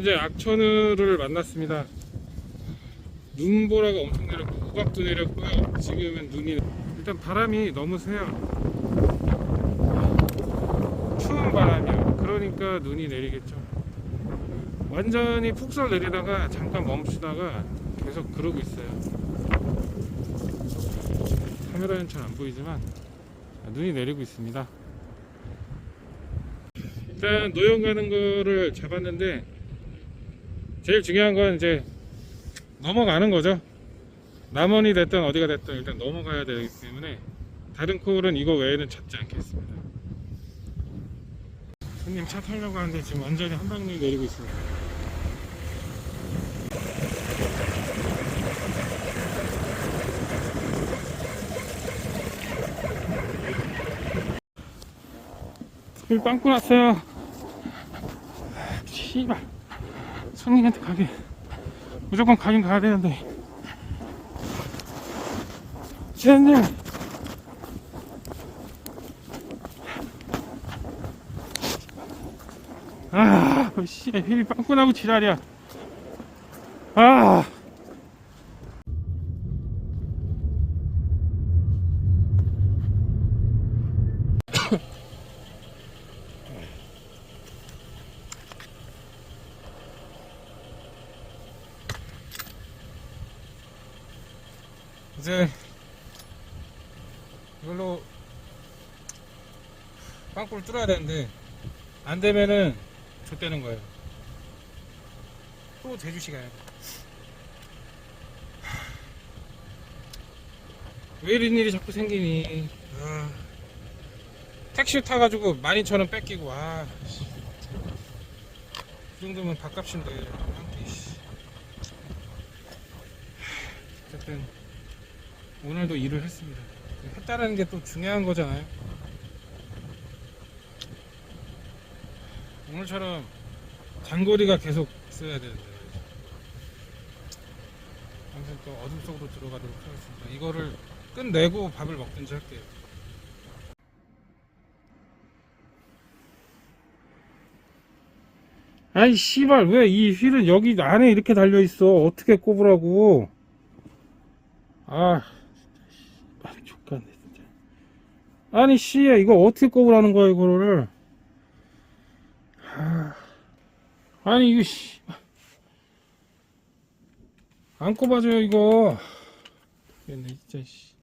현재 악천후를 만났습니다. 눈보라가 엄청 내렸고 우박도 내렸고요. 지금은 눈이 일단 바람이 너무 세요. 추운 바람이요. 그러니까 눈이 내리겠죠. 완전히 푹설 내리다가 잠깐 멈추다가 계속 그러고 있어요. 카메라는 잘 안 보이지만 눈이 내리고 있습니다. 일단 노형 가는 거를 잡았는데 제일 중요한 건 이제 넘어가는 거죠. 남원이 됐든 어디가 됐든 일단 넘어가야 되기 때문에 다른 콜은 이거 외에는 찾지 않겠습니다. 손님 차 타려고 하는데 지금 완전히 한 방울이 내리고 있습니다. 빵꾸 났어요. 씨발. 손님한테 가게. 무조건 가긴 가야 되는데. 지현님. 아, 씨, 힐이 빵꾸 나고 지랄이야. 아. 이제 이걸로 빵꾸를 뚫어야 되는데 안 되면은 좆되는 거예요. 또 제주시 가야 돼. 왜 이런 일이 자꾸 생기니? 아, 택시 타가지고 12,000원 뺏기고 아, 씨. 그 정도면 밥값인데 한 끼. 씨. 어쨌든 오늘도 일을 했습니다. 했다는 게 또 중요한 거잖아요. 오늘처럼 장거리가 계속 있어야 되는데. 아무튼 또 어둠 속으로 들어가도록 하겠습니다. 이거를 끝내고 밥을 먹든지 할게요. 아이 씨발 왜 이 휠은 여기 안에 이렇게 달려 있어 어떻게 꼽으라고 아 같네 진짜. 아니 씨, 이거 어떻게 꼽으라는 거야 이거를? 아, 아니 이거 씨, 안 꼽아줘요 이거. 진짜 씨.